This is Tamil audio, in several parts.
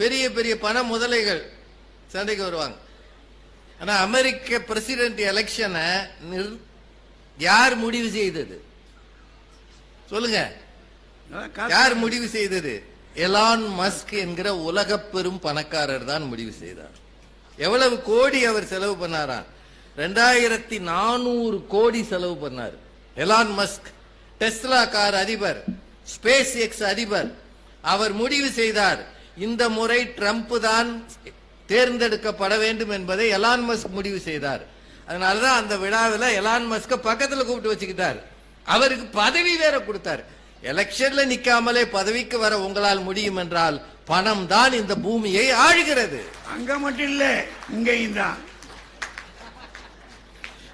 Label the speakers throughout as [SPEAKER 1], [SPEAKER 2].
[SPEAKER 1] பெரிய பெரிய பண முதலைகள் சண்டைக்கு வருவாங்க. ஆனா அமெரிக்க பிரசிடென்ட் எலெக்ஷனை யார் முடிவு செய்தது? சொல்லுங்க. யார் முடிவு செய்தது? எலான் மஸ்க் என்கிற உலக பெரும் பணக்காரர் தான் முடிவு செய்தார். எவ்வளவு கோடி அவர் செலவு பண்ணாராம்? ரெண்டாயிரத்தி நானூறு கோடி செலவு பண்ணார். எலான் மஸ்க் டெஸ்லா கார் அதிபர் ஸ்பேஸ் எக்ஸ் அதிபர் அவர் முடிவு செய்தார். இந்த முறை ட்ரம்ப் தான் தேர்ந்தெடுக்கப்பட வேண்டும் என்பதை எலான் மஸ்க் முடிவு செய்தார். அதனாலதான் அந்த விழாவில் எலான் மஸ்க பக்கத்துல கூப்பிட்டு வச்சுக்கிட்டார். அவருக்கு பதவி வேற கொடுத்தார். எலெக்ஷன்ல நிக்காமலே பதவிக்கு வர உங்களால் முடியும் என்றால் பணம் தான் இந்த பூமியை ஆளுகிறது.
[SPEAKER 2] அங்க மட்டும் இல்ல இங்கேயும் தான்.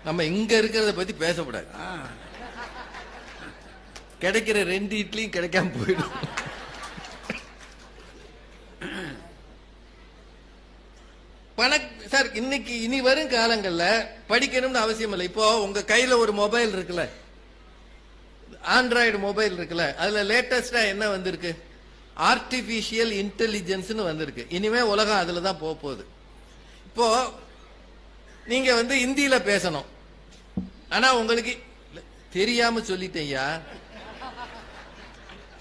[SPEAKER 1] நம்ம இங்க இருக்கிறத பத்தி பேசக்கூடாது. கிடைக்கிற ரெண்டு இட்லியும் கிடைக்காம போயிடும். பண சார் இன்னைக்கு இனி வரும் காலங்களில் படிக்கணும்னு அவசியம் இல்லை. இப்போ உங்க கையில ஒரு மொபைல் இருக்குல்ல. ஆண்ட்ராய்டு மொபைல் இருக்குல்ல. அதுல லேட்டஸ்டா என்ன வந்திருக்கு? ஆர்டிபிஷியல் இன்டெலிஜென்ஸ்னு வந்திருக்கு. இனிமே உலகம் அதுல தான் போக போகுது. இப்போ நீங்க வந்து இந்தியில பேசணும். ஆனா உங்களுக்கு தெரியாம சொல்லிட்டேயா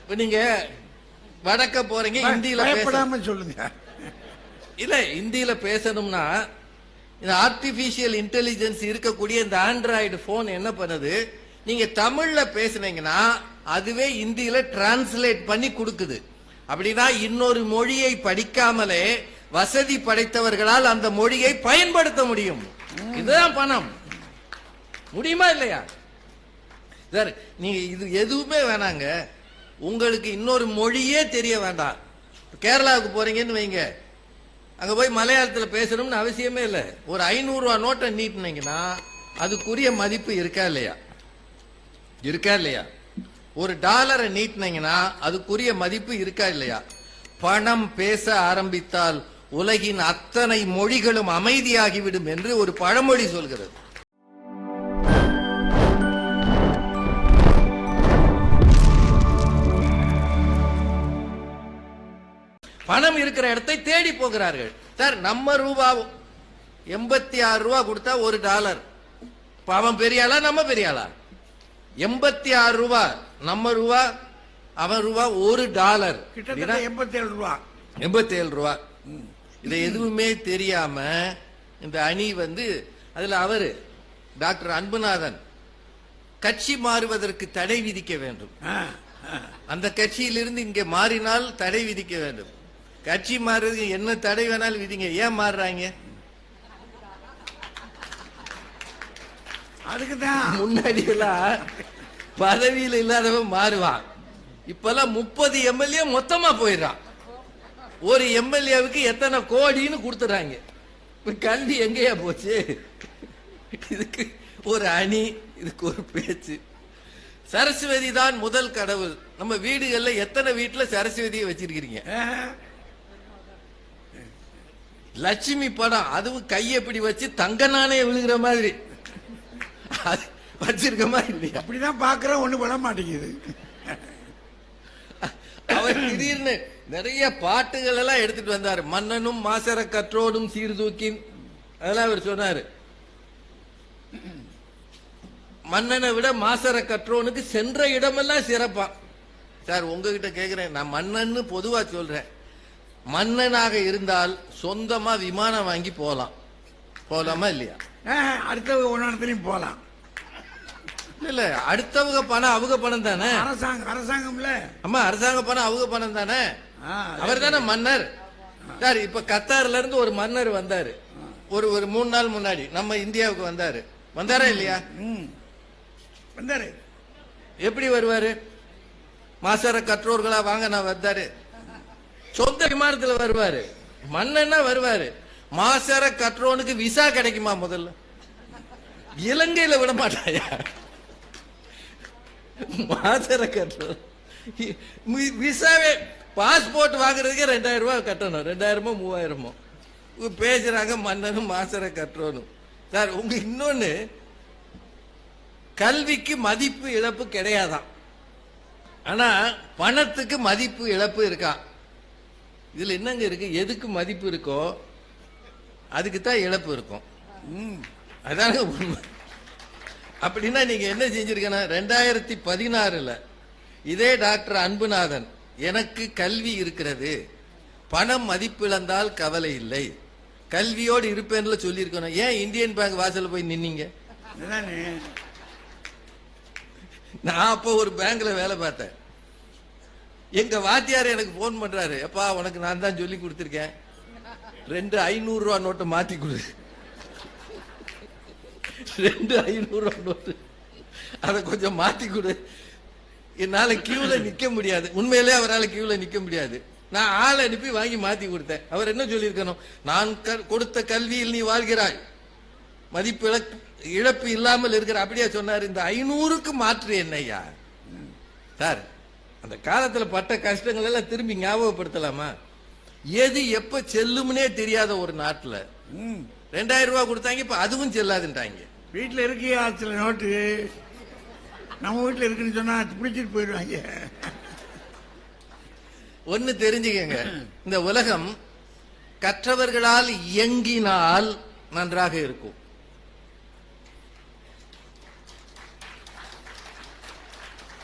[SPEAKER 1] இப்ப நீங்க வடக்க போறீங்க இந்தியில பேச
[SPEAKER 2] பயப்படாம சொல்லுங்க.
[SPEAKER 1] இல்ல இந்தியில பேசணும்னா இந்த ஆர்டிபிஷியல் இன்டெலிஜென்ஸ் இருக்கக்கூடிய இந்த ஆண்ட்ராய்டு போன் என்ன பண்ணுது? நீங்க தமிழ்ல பேசுனீங்கன்னா அதுவே இந்தியில டிரான்ஸ்லேட் பண்ணி கொடுக்குது. அப்படின்னா இன்னொரு மொழியை படிக்காமலே வசதி படைத்தவர்களால் அந்த மொழியை பயன்படுத்த முடியும். இதுதான் பணம். முடியுமா இல்லையா? சார் நீங்க இது எதுவுமே வேணாங்க. உங்களுக்கு இன்னொரு மொழியே தெரிய வேண்டாம். கேரளாவுக்கு போறீங்கன்னு வைங்க. அங்க போய் மலையாளத்துல பேசணும்னு அவசியமே இல்லை. ஒரு ஐநூறு ரூபா நோட்டை நீட்டினீங்கன்னா அதுக்குரிய மதிப்பு இருக்கா இல்லையா? இருக்கா இல்லையா? ஒரு டாலரை நீட்டினீங்கன்னா அதுக்குரிய மதிப்பு இருக்கா இல்லையா? பணம் பேச ஆரம்பித்தால் உலகின் அத்தனை மொழிகளும் அமைதியாகிவிடும் என்று ஒரு பழமொழி சொல்கிறது. பணம் இருக்கிற இடத்தை தேடி போகிறார்கள். சார் நம்ம ரூபா எண்பத்தி ஆறு ரூபா கொடுத்தா ஒரு டாலர். அவன் பெரிய ஆளா நம்ம பெரிய ஆளா? எண்பத்தி ஆறு ரூபா நம்ம ரூபா அவன் ரூபா ஒரு டாலர்.
[SPEAKER 2] கிட்டத்தட்ட எண்பத்தி ஏழு ரூபா.
[SPEAKER 1] எண்பத்தி ஏழு ரூபா. இது எதுவுமே தெரியாம இந்த அணி வந்து அதுல அவரு டாக்டர் அன்புநாதன் கட்சி மாறுவதற்கு தடை விதிக்க வேண்டும். அந்த கட்சியிலிருந்து இங்க மாறினால் தடை விதிக்க வேண்டும். கட்சி மாறுறதுக்கு என்ன தடை வேணாலும் விதிங்க. ஏன் மாறுறாங்க?
[SPEAKER 2] அதுக்கு தான்
[SPEAKER 1] முன்னாடி எல்லாம் பதவியில் இல்லாதவன் மாறுவான். இப்பெல்லாம் முப்பது எம்எல்ஏ மொத்தமா போயிடுறான். ஒரு எம்எல்ஏவுக்கு எத்தனை கோடின்னு கொடுத்துறாங்க. கல்வி எங்கேயா போச்சு? இதுக்கு ஒரு அணி இதுக்கு ஒரு பேச்சு. சரஸ்வதி தான் முதல் கடவுள். நம்ம வீடுகள்ல எத்தனை வீட்டுல சரஸ்வதியை வச்சிருக்கிறீங்க? லட்சுமி படம் அதுவும் கையை இப்படி வச்சு தங்க நாணயம் விழுகிற மாதிரி. அது வச்சிருக்கமா இல்லையா?
[SPEAKER 2] அப்படிதான் பாக்குறேன் ஒண்ணு பண்ண மாட்டேங்குது.
[SPEAKER 1] அவர் திடீர்னு நிறைய பாட்டுகள் எல்லாம் எடுத்துட்டு வந்தாரு. மன்னனும் மாசர கற்றோடும் சீர்தூக்கி அதெல்லாம் அவர் சொன்னாரு. மன்னனை விட மாசர கற்றோனுக்கு சென்ற இடமெல்லாம் சிறப்பா சார் உங்ககிட்ட கேக்குறேன் நான் மன்னன்னு பொதுவா சொல்றேன். மன்னனாக இருந்தால் சொந்தமா விமானம் வாங்கி போலாம். போலாமா இல்லையா?
[SPEAKER 2] ஆ, அடுத்த ஒன்னானத்திலையும் போலாம்.
[SPEAKER 1] இல்ல இல்ல அடுத்தவங்க பணம் அவங்க பணம் தானே?
[SPEAKER 2] அரசாங்கம் அரசாங்கம்ல.
[SPEAKER 1] அம்மா அரசாங்க பணம் அவங்க பணம் தானே? அவர் தானே மன்னர். சார் இப்ப கத்தார்ல இருந்து ஒரு மன்னர் வந்தாரு. ஒரு ஒரு மூணு நாள் முன்னாடி நம்ம இந்தியாவுக்கு வந்தாரு. வந்தாரா இல்லையா.
[SPEAKER 2] வந்தாரு.
[SPEAKER 1] எப்படி வருவாரு? மாசர கற்றோர்களா வாங்க நான் வந்தாரு. சொந்த விமானத்தில் வருவாரு. மன்னன்னா வருவாரு. மாசர கற்றோனுக்கு விசா கிடைக்குமா முதல்ல? இலங்கையில விட மாட்டாயா? மாசர கற்றோன் விசாவே பாஸ்போர்ட் வாங்குறதுக்கே ரெண்டாயிரம் ரூபாய் கட்டணும். ரெண்டாயிரமோ மூவாயிரமோ. பேசுறாங்க மன்னனும் மாசர கற்றோனும். சார் உங்க இன்னொன்னு கல்விக்கு மதிப்பு இழப்பு கிடையாதான். ஆனா பணத்துக்கு மதிப்பு இழப்பு இருக்கா? இதுல என்னங்க இருக்கு? எதுக்கு மதிப்பு இருக்கோ அதுக்கு தான் இழப்பு இருக்கும்.
[SPEAKER 2] ம்.
[SPEAKER 1] அதாங்க உண்மை. அப்படின்னா நீங்க என்ன செஞ்சிருக்கணும்? ரெண்டாயிரத்தி பதினாறுல இதே டாக்டர் அன்புநாதன் எனக்கு கல்வி இருக்கிறது. பணம் மதிப்பிழந்தால் கவலை இல்லை. கல்வியோடு இருப்பேன்ல சொல்லியிருக்கணும். ஏன் இந்தியன் பேங்க் வாசல்ல போய் நின்னீங்க? நான் அப்போ ஒரு பேங்க்ல வேலை பார்த்தேன். எங்க வாத்தியார் எனக்கு போன் பண்றாரு. எப்பா உனக்கு நான் தான் சொல்லி கொடுத்துருக்கேன். ரெண்டு ஐநூறு ரூபா நோட்டை மாத்தி கொடு. ரெண்டு ஐநூறு ரூபா நோட்டு. அதை கொஞ்சம் மாத்தி கொடு. என்னால கியூல நிக்க முடியாது. உண்மையிலே அவரால் கியூல நிக்க முடியாது. நான் ஆள் அனுப்பி வாங்கி மாத்தி கொடுத்தேன். அவர் என்ன சொல்லியிருக்கணும்? நான் கொடுத்த கல்வியில் நீ வாழ்கிறாய். மதிப்பு இழப்பு இல்லாமல் இருக்கிற அப்படியே சொன்னார். இந்த ஐநூறுக்கு மாற்று என்னய்யா சார் அந்த காலத்துல பட்ட கஷ்டங்கள் எல்லாம் திரும்பி ஞாபகப்படுத்தலாமா? எது எப்ப செல்லும்னே தெரியாத ஒரு நாட்டுல. ரெண்டாயிரம் ரூபாய் கொடுத்தாங்க இப்ப அதுவும் செல்லாதுன்றாங்க.
[SPEAKER 2] வீட்டுல இருக்கியா சில நோட்டு? நம்ம வீட்டுல இருக்குன்னு சொன்னா பிடிச்சிட்டு போயிடுவாங்க.
[SPEAKER 1] ஒன்னு தெரிஞ்சுக்கங்க. இந்த உலகம் கற்றவர்களால் இயங்கினால் நன்றாக இருக்கும்.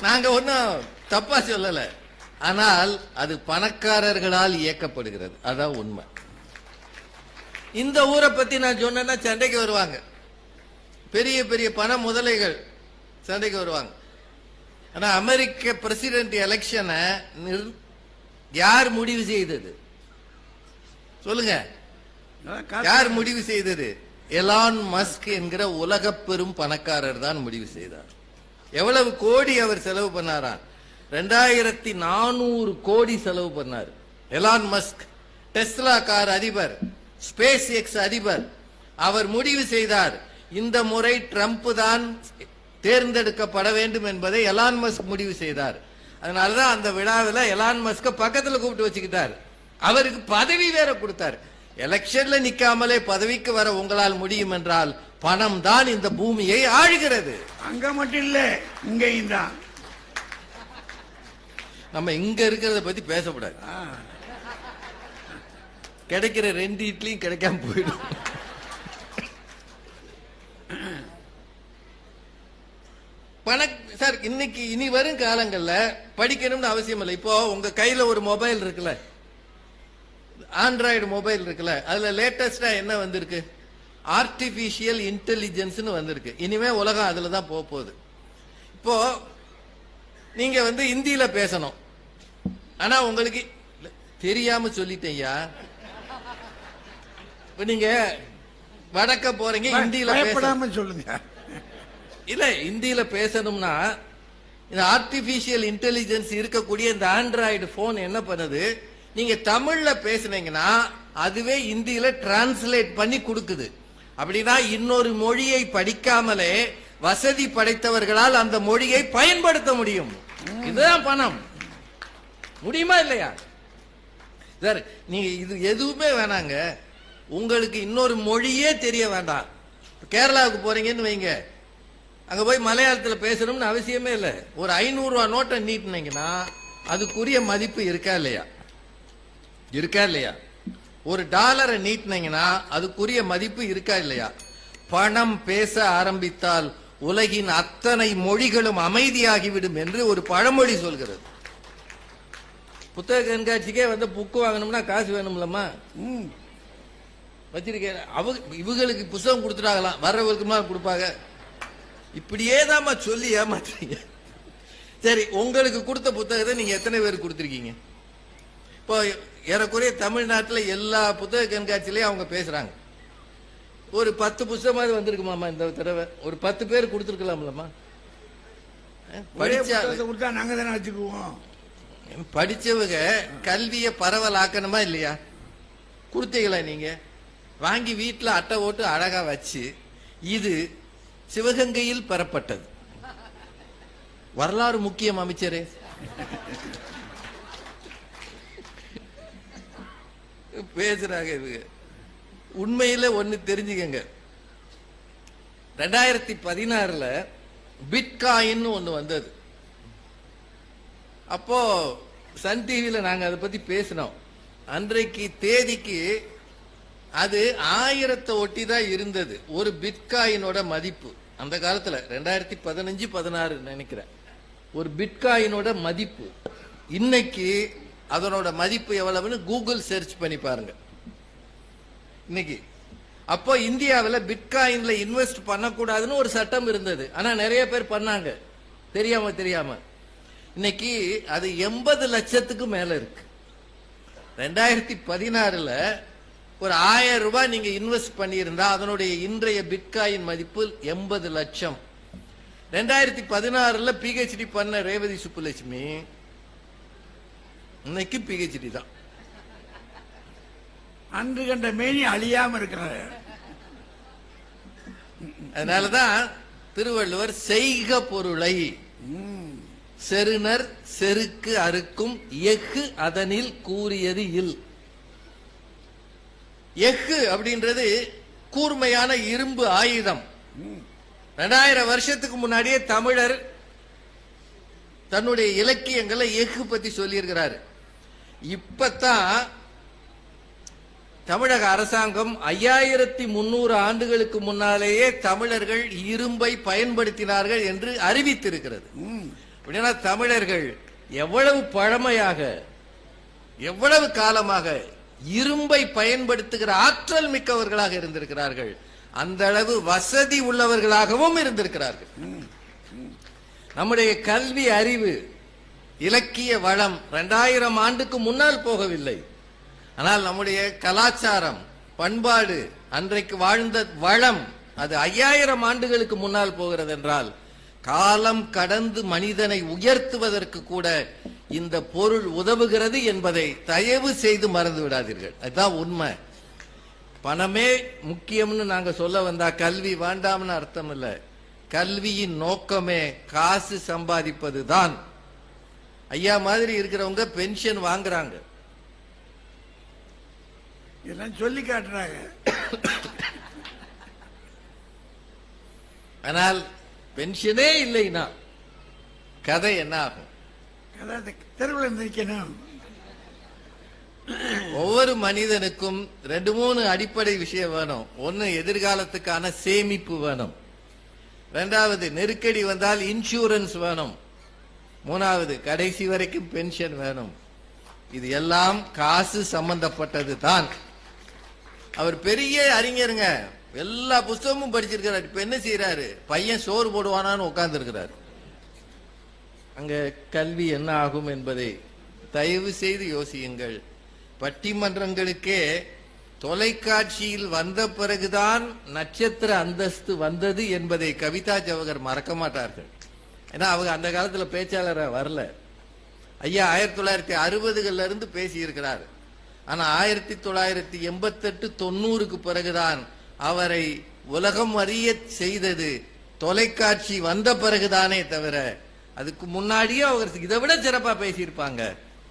[SPEAKER 1] நாங்க ஒன்னும் தப்பா சொல்லல. ஆனால் அது பணக்காரர்களால் இயக்கப்படுகிறது. அதான் உண்மை. இந்த ஊரை பத்தி நான் சொன்னேன்னா சண்டைக்கு வருவாங்க. பெரிய பெரிய பண முதலைகள் சண்டைக்கு வருவாங்க. ஆனா அமெரிக்க பிரசிடென்ட் எலெக்ஷனை யார் முடிவு செய்தது? சொல்லுங்க. யார் முடிவு செய்தது? எலான் மஸ்க் என்கிற உலக பெரும் பணக்காரர் தான் முடிவு செய்தார். எவ்வளவு கோடி அவர் செலவு பண்ணாரா ரெண்டாயிரத்தி நானூறு கோடி செலவு பண்ணார். எலான் மஸ்க் டெஸ்லா கார் அதிபர் ஸ்பேஸ் எக்ஸ் அதிபர். அவர் முடிவு செய்தார் இந்த முறை ட்ரம்ப் தான் தேர்ந்தெடுக்கப்பட வேண்டும் என்பதை எலான் மஸ்க் முடிவு செய்தார். அதனாலதான் அந்த விழாவில் எலான் மஸ்க பக்கத்தில் கூப்பிட்டு வச்சுக்கிட்டார். அவருக்கு பதவி வேற கொடுத்தார். எலெக்ஷன்ல நிக்காமலே பதவிக்கு வர உங்களால் முடியும் என்றால் பணம் தான் இந்த பூமியை ஆழ்கிறது
[SPEAKER 2] அங்க மட்டும் இல்ல இங்கேயும் தான்.
[SPEAKER 1] நம்ம இங்க இருக்கிறத பத்தி பேசக்கூடாது. கிடைக்கிற ரெண்டு இட்லியும் கிடைக்காம போயிடும். பண சார் இன்னைக்கு இனி வரும் காலங்கள்ல படிக்கணும்னு அவசியம் இல்லை. இப்போ உங்க கையில ஒரு மொபைல் இருக்குல்ல. ஆண்ட்ராய்டு மொபைல் இருக்குல்ல. அதுல லேட்டஸ்டா என்ன வந்திருக்கு? ஆர்டிபிஷியல் இன்டெலிஜென்ஸ்னு வந்திருக்கு. இனிமே உலகம் அதுல தான் போக போகுது. இப்போ நீங்க வந்து இந்தியில பேசணும். ஆனா உங்களுக்கு தெரியாம சொல்லிட்டேன்யா. இப்ப நீங்க வடக்க போறீங்க இந்தியில பேச
[SPEAKER 2] பயப்படாம சொல்லுங்க.
[SPEAKER 1] இல்ல இந்தியில பேசணும்னா இந்த ஆர்டிபிஷியல் இன்டெலிஜென்ஸ் இருக்கக்கூடிய இந்த ஆண்ட்ராய்டு போன் என்ன பண்ணுது? நீங்க தமிழ்ல பேசுனீங்கன்னா அதுவே இந்தியில டிரான்ஸ்லேட் பண்ணி கொடுக்குது. அப்படின்னா இன்னொரு மொழியை படிக்காமலே வசதி படைத்தவர்களால் அந்த மொழியை பயன்படுத்த முடியும். இதுதான் பணம். முடியுமா இல்லையா? சார் நீங்க இது எதுவுமே வேணாங்க. உங்களுக்கு இன்னொரு மொழியே தெரிய வேண்டாம். கேரளாவுக்கு போறீங்கன்னு வைங்க. அங்க போய் மலையாளத்துல பேசணும்னு அவசியமே இல்லை. ஒரு ஐநூறு ரூபா நோட்டை நீட்டினீங்கன்னா அதுக்குரிய மதிப்பு இருக்கா இல்லையா? இருக்கா இல்லையா? ஒரு டாலரை நீட்டினீங்கன்னா அதுக்குரிய மதிப்பு இருக்கா இல்லையா? பணம் பேச ஆரம்பித்தால் உலகின் அத்தனை மொழிகளும் அமைதியாகிவிடும் என்று ஒரு பழமொழி சொல்கிறது. புத்தக கண்காட்சிக்கே வந்து புக்கு வாங்கணும்னா காசு வேணும்லம்மா.
[SPEAKER 2] ம்.
[SPEAKER 1] வச்சிருக்கேன். அவங்க இவங்களுக்கு புத்தகம் கொடுத்துட்டாங்களாம். வர்றவங்களுக்கு கொடுப்பாங்க. இப்படியே தாம்மா சொல்லி ஏமாத்துறீங்க. சரி உங்களுக்கு கொடுத்த புத்தகத்தை நீங்க எத்தனை பேருக்கு கொடுத்துருக்கீங்க? இப்போ ஏறக்குறைய தமிழ்நாட்டில் எல்லா புத்தக கண்காட்சியிலையும் அவங்க பேசுறாங்க. ஒரு பத்து புத்தகமாவது வந்திருக்குமாமா இந்த தடவை? ஒரு பத்து பேர் கொடுத்துருக்கலாம்லம்மா. படிச்சா
[SPEAKER 2] கொடுத்தா நாங்க தானே வச்சுக்குவோம்.
[SPEAKER 1] படிச்சவங்க கல்வியை பரவலாக்கணுமா இல்லையா? கொடுத்தீங்களா நீங்க வாங்கி வீட்டில் அட்டை ஓட்டு அழகா வச்சு இது சிவகங்கையில் பெறப்பட்டது. வரலாறு முக்கியம் அமைச்சரே. பேசுறாங்க இவங்க. உண்மையில ஒண்ணு தெரிஞ்சுக்கங்க. ரெண்டாயிரத்தி பதினாறுல பிட்காயின்னு ஒண்ணு வந்தது. அப்போ சன் டிவியில நாங்க அதை பத்தி பேசினோம். அன்றைக்கு தேதிக்கு அது ஆயிரத்தை ஒட்டி தான் இருந்தது. ஒரு பிட்காயினோட மதிப்பு. அந்த காலத்துல ரெண்டாயிரத்தி பதினஞ்சு பதினாறு நினைக்கிறேன். ஒரு பிட்காயினோட மதிப்பு. இன்னைக்கு அதனோட மதிப்பு எவ்வளவுன்னு கூகுள் சர்ச் பண்ணி பாருங்க. இன்னைக்கு. அப்போ இந்தியாவில் பிட்காயின்ல இன்வெஸ்ட் பண்ணக்கூடாதுன்னு ஒரு சட்டம் இருந்தது. ஆனா நிறைய பேர் பண்ணாங்க. தெரியாம தெரியாம. இன்னைக்கு அது எண்பது லட்சத்துக்கு மேல இருக்கு. ரெண்டாயிரத்தி பதினாறுல ஒரு ஆயிரம் ரூபாய் நீங்க இன்வெஸ்ட் பண்ணியிருந்தா அதனுடைய இன்றைய பிட்காயின் மதிப்பு எண்பது லட்சம். ரெண்டாயிரத்தி பதினாறுல பிஹெச்டி பண்ண ரேவதி சுப்புலட்சுமி இன்னைக்கு பிஹெச்டி தான்.
[SPEAKER 2] அன்று கண்ட மேனி அழியாம இருக்கிறார்.
[SPEAKER 1] அதனாலதான் திருவள்ளுவர் செய்க பொருளை. செருணர் செருக்கு அறுக்கும் எஃகு அதனில் கூறியது இல். எஃகு அப்படின்றது கூர்மையான இரும்பு ஆயுதம். ரெண்டாயிரம் வருஷத்துக்கு முன்னாடியே தமிழர் தன்னுடைய இலக்கியங்களை எஃகு பத்தி சொல்லியிருக்கிறாரு. இப்பத்தான் தமிழக அரசாங்கம் ஐயாயிரத்தி முன்னூறு ஆண்டுகளுக்கு முன்னாலேயே தமிழர்கள் இரும்பை பயன்படுத்தினார்கள் என்று அறிவித்திருக்கிறது. அப்படின்னா தமிழர்கள் எவ்வளவு பழமையாக எவ்வளவு காலமாக இரும்பை பயன்படுத்துகிற ஆற்றல் மிக்கவர்களாக இருந்திருக்கிறார்கள். அந்த அளவு வசதி உள்ளவர்களாகவும் இருந்திருக்கிறார்கள். நம்முடைய கல்வி அறிவு இலக்கிய வளம் ரெண்டாயிரம் ஆண்டுக்கு முன்னால் போகவில்லை. ஆனால் நம்முடைய கலாச்சாரம் பண்பாடு அன்றைக்கு வாழ்ந்த வளம் அது ஐயாயிரம் ஆண்டுகளுக்கு முன்னால் போகிறது என்றால் காலம் கடந்து மனிதனை உயர்த்துவதற்கு கூட இந்த பொருள் உதவுகிறது என்பதை தயவு செய்து மறந்து விடாதீர்கள். அதுதான் உண்மை. பணமே முக்கியம்னு நாங்க சொல்ல வந்தா கல்வி வேண்டாம்னு அர்த்தம் இல்ல. கல்வியின் நோக்கமே காசு சம்பாதிப்பது தான் ஐயா மாதிரி இருக்கிறவங்க பென்ஷன் வாங்குறாங்க.
[SPEAKER 2] இதெல்லாம் சொல்லி காட்டுறாங்க.
[SPEAKER 1] ஆனால் பென்ஷனே இல்லைன்னா கதை என்ன ஆகும்?
[SPEAKER 2] தெருவில் நிற்கணும்
[SPEAKER 1] ஒவ்வொரு மனிதனுக்கும் ரெண்டு மூணு அடிப்படை விஷயம் வேணும். ஒன்னு எதிர்காலத்துக்கான சேமிப்பு வேணும். ரெண்டாவது நெருக்கடி வந்தால் இன்சூரன்ஸ் வேணும். மூணாவது கடைசி வரைக்கும் பென்ஷன் வேணும். இது எல்லாம் காசு சம்பந்தப்பட்டது தான் அவர் பெரிய அறிஞருங்க. எல்லா புஸ்தகமும் படிச்சிருக்கிறார். இப்ப என்ன செய்யறாரு பையன் சோறு போடுவானான்னு உட்கார்ந்து இருக்கிறார் அங்க கல்வி என்ன ஆகும் என்பதை தயவு செய்து யோசியுங்கள். பட்டிமன்றங்களுக்கே தொலைக்காட்சியில் வந்த பிறகுதான் நட்சத்திர அந்தஸ்து வந்தது என்பதை கவிதா ஜவகர் மறக்க மாட்டார்கள். ஏன்னா அவங்க அந்த காலத்துல பேச்சாளராக வரல. ஐயா ஆயிரத்தி தொள்ளாயிரத்தி அறுபதுகள்ல இருந்து பேசியிருக்கிறார். ஆனா ஆயிரத்தி தொள்ளாயிரத்தி எண்பத்தெட்டு தொண்ணூறுக்கு பிறகுதான் அவரை உலகம் அறிய செய்தது தொலைக்காட்சி வந்த பிறகுதானே தவிர அதுக்கு முன்னாடியே அவர் இதை விட சிறப்பா பேசியிருப்பாங்க.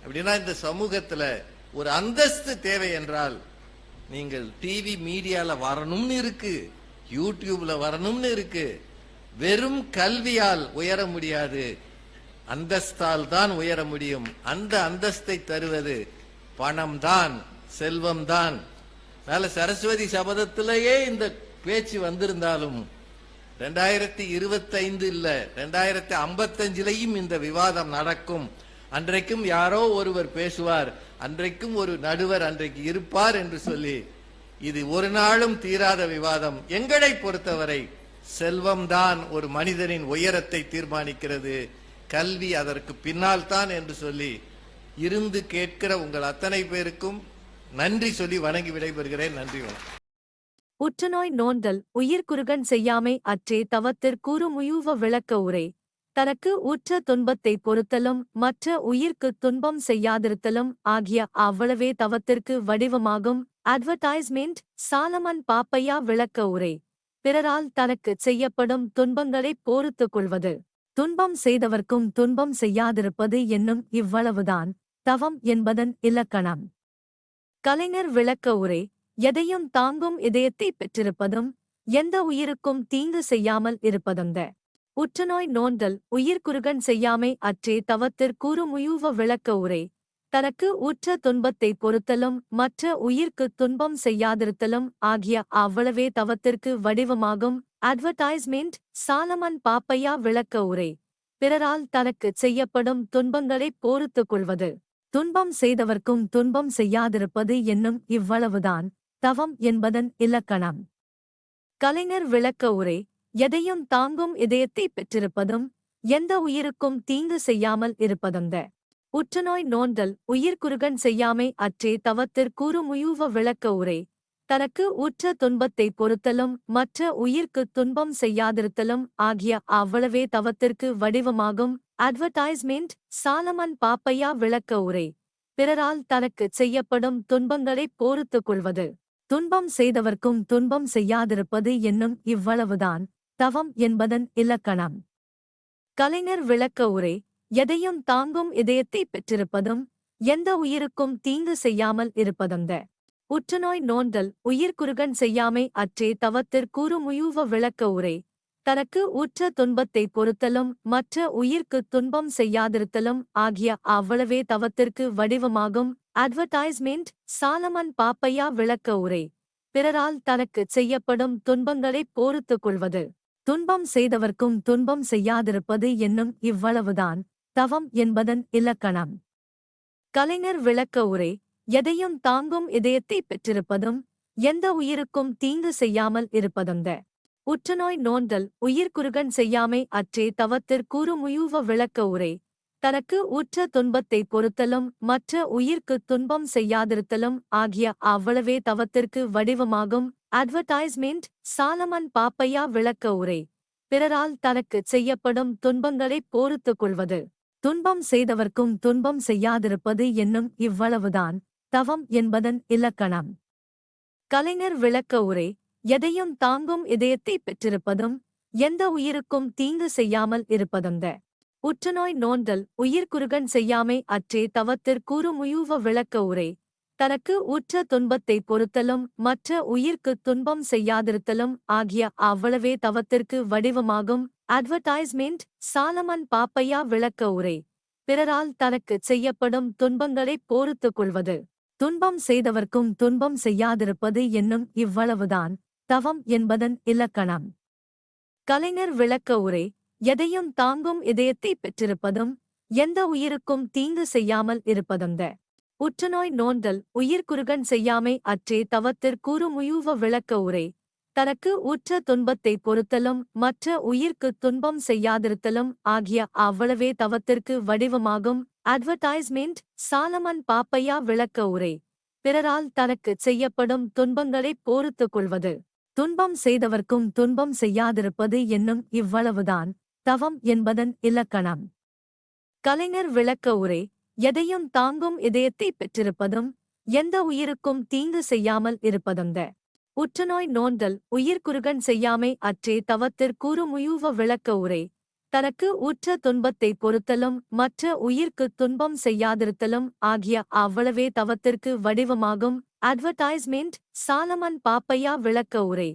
[SPEAKER 1] அப்படின்னா இந்த சமூகத்துல ஒரு அந்தஸ்து தேவை என்றால் நீங்கள் டிவி மீடியால வரணும்னு இருக்கு யூடியூப்ல வரணும்னு இருக்கு. வெறும் கல்வியால் உயர முடியாது. அந்தஸ்தால் தான் உயர முடியும். அந்த அந்தஸ்தை தருவது பணம் தான் செல்வம் தான் அதனால சரஸ்வதி சபதத்திலேயே இந்த பேச்சு வந்திருந்தாலும் ரெண்டாயிரத்தி இருபத்தைந்து இல்ல ரெண்டாயிரத்தி ஐம்பத்தஞ்சிலையும் இந்த விவாதம் நடக்கும். அன்றைக்கும் யாரோ ஒருவர் பேசுவார். அன்றைக்கும் ஒரு நடுவர் அன்றைக்கு இருப்பார் என்று சொல்லி இது ஒரு நாளும் தீராத விவாதம். எங்களை பொறுத்தவரை செல்வம்தான் ஒரு மனிதனின் உயரத்தை தீர்மானிக்கிறது. கல்வி அதற்கு பின்னால் தான் என்று சொல்லி இருந்து கேட்கிற உங்கள் அத்தனை பேருக்கும் நன்றி சொல்லி வணங்கி விடைபெறுகிறேன். நன்றி வணக்கம்.
[SPEAKER 3] உற்றுநோய் நோண்டல் உயிர்குறுகன் செய்யாமை அற்றே தவத்திற்கூறு முயூவ விளக்க உரை. தனக்கு உற்ற துன்பத்தை பொறுத்தலும் மற்ற உயிர்க்குத் துன்பம் செய்யாதிருத்தலும் ஆகிய அவ்வளவே தவத்திற்கு வடிவமாகும் அட்வர்டைஸ்மெண்ட் சாலமன் பாப்பையா விளக்க உரை. பிறரால் தனக்குச் செய்யப்படும் துன்பங்களைப் போர்த்துக் கொள்வது. துன்பம் செய்தவர்க்கும் துன்பம் செய்யாதிருப்பது என்னும் இவ்வளவுதான். தவம் என்பதன் இலக்கணம். கலைஞர் விளக்க உரை எதையும் தாங்கும் இதயத்தை பெற்றிருப்பதும் எந்த உயிருக்கும் தீங்கு செய்யாமல் இருப்பதுங்க உற்றுநோய் நோண்டல் உயிர்க்குறுகன் செய்யாமை அற்றே தவத்திற் முயூவ விளக்க உரை. தனக்கு உற்ற துன்பத்தை பொறுத்தலும் மற்ற உயிர்க்கு துன்பம் செய்யாதிருத்தலும் ஆகிய அவ்வளவே தவத்திற்கு வடிவமாகும். அட்வர்டைஸ்மெண்ட் சாலமன் பாப்பையா விளக்க உரை. பிறரால் தனக்குச் செய்யப்படும் துன்பங்களைப் பொறுத்துக் கொள்வது. துன்பம் செய்தவர்க்கும் துன்பம் செய்யாதிருப்பது என்னும் இவ்வளவுதான் தவம் என்பதன் இலக்கணம். கலைஞர் விளக்க உரை எதையும் தாங்கும் இதயத்தை பெற்றிருப்பதும் எந்த உயிருக்கும் தீங்கு செய்யாமல் இருப்பதுந்த உற்றுநோய் நோண்டல் உயிர்க்குறுகன் செய்யாமை அற்றே தவத்திற்கூறுமுயூவ விளக்க உரை. தனக்கு உற்ற துன்பத்தை பொறுத்தலும் மற்ற உயிர்க்கு துன்பம் செய்யாதிருத்தலும் ஆகிய அவ்வளவே தவத்திற்கு வடிவமாகும் அட்வர்டைஸ்மெண்ட் சாலமன் பாப்பையா விளக்க உரை. பிறரால் தனக்குச் செய்யப்படும் துன்பங்களைப் போர்த்துக் கொள்வது. துன்பம் செய்தவர்க்கும் துன்பம் செய்யாதிருப்பது என்னும் இவ்வளவுதான். தவம் என்பதன் இலக்கணம். கலைஞர் விளக்க உரை. எதையும் தாங்கும் இதயத்தை பெற்றிருப்பதும் எந்த உயிருக்கும் தீங்கு செய்யாமல் இருப்பதந்த உற்றுநோய் நோண்டல் உயிர்க்குறுகன் செய்யாமை அற்றே தவத்திற்கூறு முயூவ விளக்க உரை. தனக்கு உற்ற துன்பத்தை பொறுத்தலும் மற்ற உயிர்க்கு துன்பம் செய்யாதிருத்தலும் ஆகிய அவ்வளவே தவத்திற்கு வடிவமாகும். அட்வர்டைஸ்மெண்ட் சாலமன் பாப்பையா விளக்க உரை. பிறரால் தனக்குச் செய்யப்படும் துன்பங்களைப் போர்த்துக் கொள்வது. துன்பம் செய்தவர்க்கும் துன்பம் செய்யாதிருப்பது என்னும் இவ்வளவுதான். தவம் என்பதன் இலக்கணம். கலைஞர் விளக்க உரை. எதையும் தாங்கும் இதயத்தை பெற்றிருப்பதும் எந்த உயிருக்கும் தீங்கு செய்யாமல் இருப்பதுந்த உற்றுநோய் நோண்டல் உயிர்க்குறுகன் செய்யாமை அற்றே தவத்திற் முயூவ விளக்க உரை. தனக்கு உற்ற துன்பத்தை பொறுத்தலும் மற்ற உயிர்க்கு துன்பம் செய்யாதிருத்தலும் ஆகிய அவ்வளவே தவத்திற்கு வடிவமாகும். அட்வர்டைஸ்மெண்ட் சாலமன் பாப்பையா விளக்க உரை. பிறரால் தனக்குச் செய்யப்படும் துன்பங்களைப் போர்த்துக் கொள்வது. துன்பம் செய்தவர்க்கும் துன்பம் செய்யாதிருப்பது என்னும் இவ்வளவுதான். தவம் என்பதன் இலக்கணம். கலைஞர் விளக்க உரை. எதையும் தாங்கும் இதயத்தை பெற்றிருப்பதும் எந்த உயிருக்கும் தீங்கு செய்யாமல் இருப்பதுந்த உற்றுநோய் நோண்டல் உயிர்க்குறுகன் செய்யாமை அற்றே தவத்திற் முயூவ விளக்க உரை. தனக்கு உற்ற துன்பத்தை பொறுத்தலும் மற்ற உயிர்க்கு துன்பம் செய்யாதிருத்தலும் ஆகிய அவ்வளவே தவத்திற்கு வடிவமாகும் அட்வர்டைஸ்மெண்ட் சாலமன் பாப்பையா விளக்க உரை. பிறரால் தனக்குச் செய்யப்படும் துன்பங்களைப் பொறுத்துக் கொள்வது. துன்பம் செய்தவர்க்கும் துன்பம் செய்யாதிருப்பது என்னும் இவ்வளவுதான். தவம் என்பதன் இலக்கணம். கலைஞர் விளக்க உரை எதையும் தாங்கும் இதயத்தை பெற்றிருப்பதும் எந்த உயிருக்கும் தீங்கு செய்யாமல் இருப்பதுந்த உற்றுநோய் நோண்டல் உயிர்க்குறுகன் செய்யாமை அற்றே தவத்திற்கூறுமுயூவ விளக்க உரை. தனக்கு உற்ற துன்பத்தை பொறுத்தலும் மற்ற உயிர்க்கு துன்பம் செய்யாதிருத்தலும் ஆகிய அவ்வளவே தவத்திற்கு வடிவமாகும். அட்வர்டைஸ்மெண்ட் சாலமன் பாப்பையா விளக்க உரை. பிறரால் தனக்குச் செய்யப்படும் துன்பங்களைப் பொறுத்துக் கொள்வது. துன்பம் செய்தவர்க்கும் துன்பம் செய்யாதிருப்பது என்னும் இவ்வளவுதான் தவம் என்பதன் இலக்கணம். கலைஞர் விளக்க உரை எதையும் தாங்கும் இதயத்தை பெற்றிருப்பதும் எந்த உயிருக்கும் தீங்கு செய்யாமல் இருப்பதுந்த உற்றுநோய் நோண்டல் உயிர்க்குறுகன் செய்யாமை அற்றே தவத்திற்கூறு முயூவ விளக்க உரை தனக்கு உற்ற துன்பத்தை பொறுத்தலும் மற்ற உயிர்க்கு துன்பம் செய்யாதிருத்தலும் ஆகிய அவ்வளவே தவத்திற்கு வடிவமாகும். அட்வர்டைஸ்மெண்ட் சாலமன் பாப்பையா விளக்க உரை.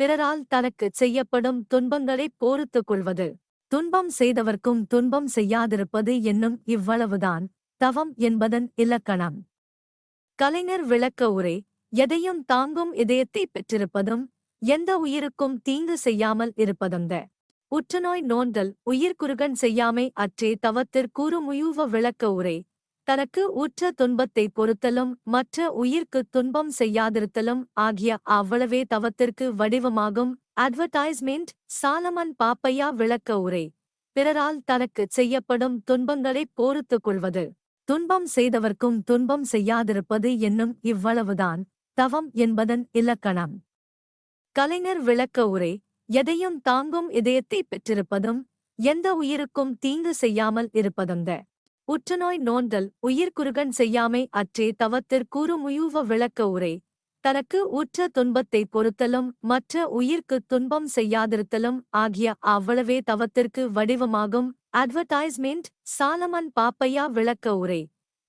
[SPEAKER 3] பிறரால் தனக்குச் செய்யப்படும் துன்பங்களைப் போர்த்துக் கொள்வது. துன்பம் செய்தவர்க்கும் துன்பம் செய்யாதிருப்பது என்னும் இவ்வளவுதான். தவம் என்பதன் இலக்கணம். கலைஞர் விளக்க உரை. எதையும் தாங்கும் இதயத்தை பெற்றிருப்பதும் எந்த உயிருக்கும் தீங்கு செய்யாமல் இருப்பதுந்த உற்றுநோய் நோண்டல் உயிர்க்குறுகன் செய்யாமை அற்றே தவத்திற் கூறுமுயூவ விளக்க உரை. தனக்கு உற்ற துன்பத்தை பொறுத்தலும் மற்ற உயிர்க்கு துன்பம் செய்யாதிருத்தலும் ஆகிய அவ்வளவே தவத்திற்கு வடிவமாகும். அட்வர்டைஸ்மெண்ட் சாலமன் பாப்பையா விளக்க உரை. பிறரால் தனக்குச் செய்யப்படும் துன்பங்களைப் போர்த்துக் கொள்வது. துன்பம் செய்தவர்க்கும் துன்பம் செய்யாதிருப்பது என்னும் இவ்வளவுதான். தவம் என்பதன் இலக்கணம். கலைஞர் விளக்க உரை. எதையும் தாங்கும் இதயத்தை பெற்றிருப்பதும் எந்த உயிருக்கும் தீங்கு செய்யாமல் இருப்பதுந்த உற்றுநோய் நோண்டல் உயிர்க்குறுகன் செய்யாமை அற்றே தவத்திற்கூறு முயூவ விளக்க உரை. தனக்கு உற்ற துன்பத்தை பொறுத்தலும் மற்ற உயிர்க்கு துன்பம் செய்யாதிருத்தலும் ஆகிய அவ்வளவே தவத்திற்கு வடிவமாகும். அட்வர்டைஸ்மெண்ட் சாலமன் பாப்பையா விளக்க உரை.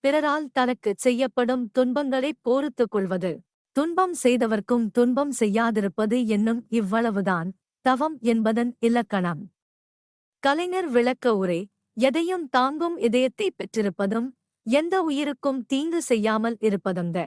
[SPEAKER 3] பிறரால் தனக்குச் செய்யப்படும் துன்பங்களைப் பொறுத்துக் கொள்வது. துன்பம் செய்தவர்க்கும் துன்பம் செய்யாதிருப்பது என்னும் இவ்வளவுதான். தவம் என்பதன் இலக்கணம். கலைஞர் விளக்க உரை எதையும் தாங்கும் இதயத்தை பெற்றிருப்பதும் எந்த உயிருக்கும் தீங்கு செய்யாமல் இருப்பதுங்க